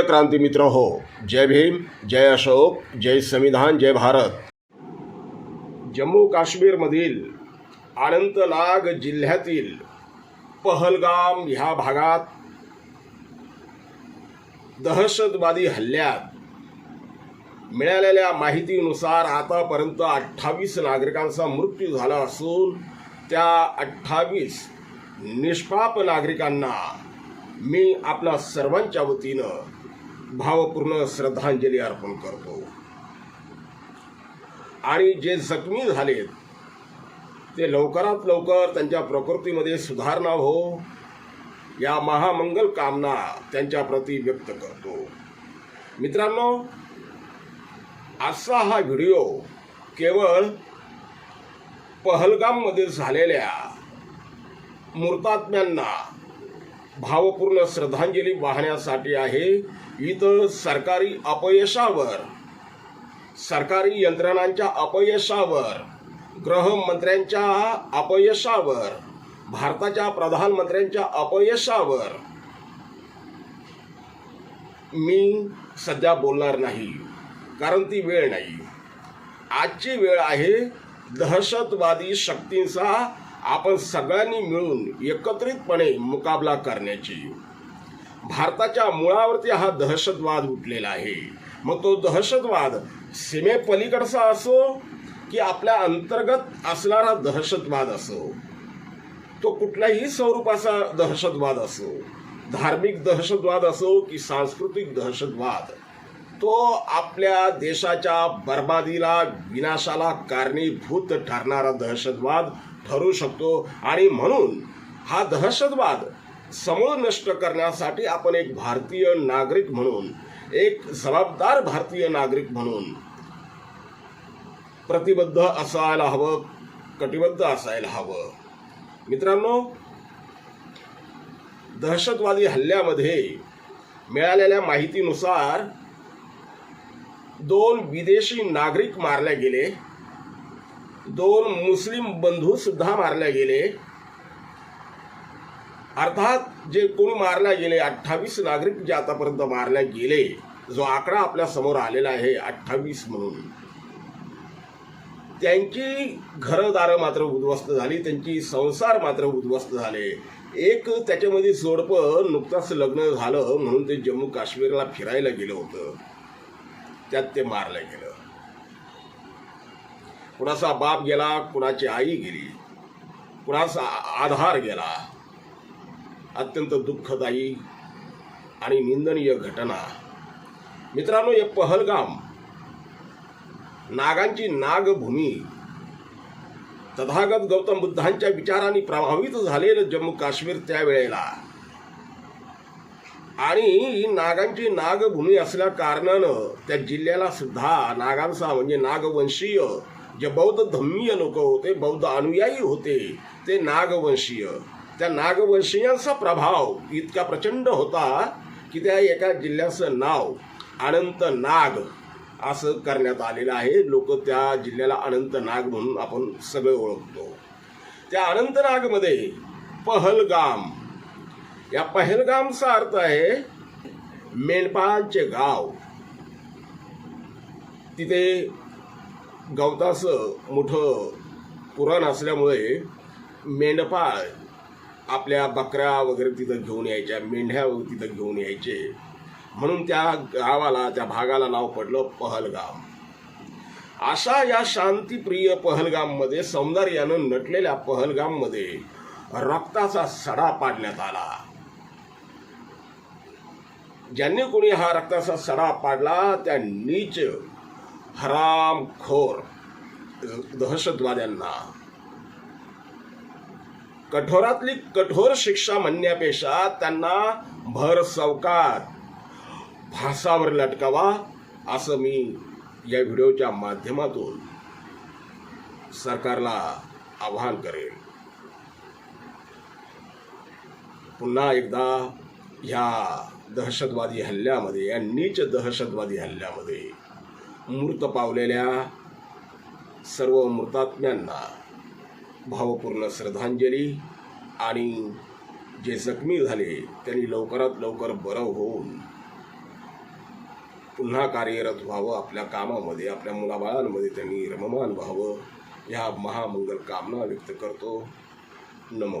प्रिय क्रांती मित्र हो जय भीम जय अशोक जय संविधान जय भारत. जम्मू काश्मीरमधील अनंतनाग जिल्ह्यातील पहलगाम ह्या भागात दहशतवादी हल्ल्यात मिळालेल्या माहितीनुसार आतापर्यंत अठ्ठावीस नागरिकांचा मृत्यू झाला असून त्या अठ्ठावीस निष्पाप नागरिकांना मी आपल्या सर्वांच्या वतीनं भावपूर्ण श्रद्धांजली अर्पण करतो. आणि जे जखमी झालेत ते लवकरात लवकर त्यांच्या प्रकृतीमध्ये सुधारणा हो या महामंगल कामना त्यांच्या प्रती व्यक्त करतो. मित्रांनो आजचा हा व्हिडिओ केवळ पहलगाममध्ये झालेल्या मूर्तात्म्यांना भावपूर्ण श्रद्धांजली वाहण्यासाठी आहे. इथं सरकारी अपयशावर सरकारी यंत्रणांच्या अपयशावर गृहमंत्र्यांच्या अपयशावर भारताच्या प्रधानमंत्र्यांच्या अपयशावर मी सध्या बोलणार नाही कारण ती वेळ नाही. आजची वेळ आहे दहशतवादी शक्तींचा आपण सगळ्यांनी मिळून एकत्रितपणे मुकाबला करण्याची. भारताच्या मुळावरती हा दहशतवाद उठलेला आहे. मग तो दहशतवाद सीमेपलीकडचा असो की आपल्या अंतर्गत असणारा दहशतवाद असो तो कुठल्याही स्वरूपाचा दहशतवाद असो धार्मिक दहशतवाद असो की सांस्कृतिक दहशतवाद तो आपल्या देशाच्या बर्बादीला विनाशाला कारणीभूत ठरणारा दहशतवाद ठरू शकतो. आणि म्हणून हा दहशतवाद समूळ नष्ट करण्यासाठी आपण एक भारतीय नागरिक म्हणून एक जबाबदार भारतीय नागरिक म्हणून प्रतिबद्ध असायला हवं कटिबद्ध असायला हवं. मित्रांनो दहशतवादी हल्ल्यामध्ये मिळालेल्या माहितीनुसार दोन विदेशी नागरिक मारले गेले. दोन मुस्लिम बंधू सुद्धा मारले गेले. अर्थात जे कोण मारले गेले अठ्ठावीस नागरिक जे आतापर्यंत मारले गेले जो आकडा आपल्यासमोर आलेला आहे अठ्ठावीस म्हणून. त्यांची घरदारं मात्र उद्ध्वस्त झाली त्यांची संसार मात्र उद्ध्वस्त झाले. एक त्याच्यामध्ये जोडपं नुकताच लग्न झालं म्हणून ते जम्मू काश्मीरला फिरायला गेलं होतं. त्यात ते मारलं गेलं. कुणाचा बाप गेला कुणाची आई गेली कुणाचा आधार गेला अत्यंत दुःखदायी आणि निंदनीय घटना. मित्रांनो हे पहलगाम. नागांची नागभूमी. तथागत गौतम बुद्धांच्या विचारांनी प्रभावित झालेलं जम्मू काश्मीर त्यावेळेला. आणि नागांची नागभूमी असल्या कारणानं त्या जिल्ह्याला सुद्धा नागांचा म्हणजे नागवंशीय जे बौद्ध धम्मीय लोक होते बौद्ध अनुयायी होते ते नागवंशीय. त्या नागवंशीयांचा प्रभाव इतका प्रचंड होता की त्या एका जिल्ह्याचं नाव अनंत नाग असं करण्यात आलेलं आहे. लोक त्या जिल्ह्याला अनंत नाग म्हणून आपण सगळे ओळखतो. त्या अनंतनागमध्ये पहलगाम. या पहलगामचा अर्थ आहे मेंढपाळांचे गाव. तिथे गवताचं मोठं पुराण असल्यामुळे मेंढपाळ आपल्या बकऱ्या वगैरे तिथं घेऊन यायच्या मेंढ्या तिथं घेऊन यायचे. म्हणून त्या गावाला त्या भागाला नाव पडलं पहलगाम. अशा या शांतीप्रिय पहलगाममध्ये सौंदर्यानं नटलेल्या पहलगाममध्ये रक्ताचा सडा पाडण्यात आला. ज्यांनी कोणी हा रक्ताचा सडा पाडला त्या नीच हरामखोर दहशतवाद्यांना. कठोरातली कठोर शिक्षा म्हणण्यापेक्षा त्यांना भर चौकात फासावर लटकावा असं मी या व्हिडिओच्या माध्यमातून सरकारला आवाहन करेन. पुन्हा एकदा ह्या दहशतवादी हल्ल्यामध्ये या नीच दहशतवादी हल्ल्यामध्ये मृत पावलेल्या सर्व मृतात्म्यांना भावपूर्ण श्रद्धांजली आणि जे जखमी झाले त्यांनी लवकरात लवकर बरं होऊन पुन्हा कार्यरत व्हावं आपल्या कामामध्ये आपल्या मुलाबाळांमध्ये त्यांनी रममान व्हावं ह्या महामंगल कामना व्यक्त करतो. नमो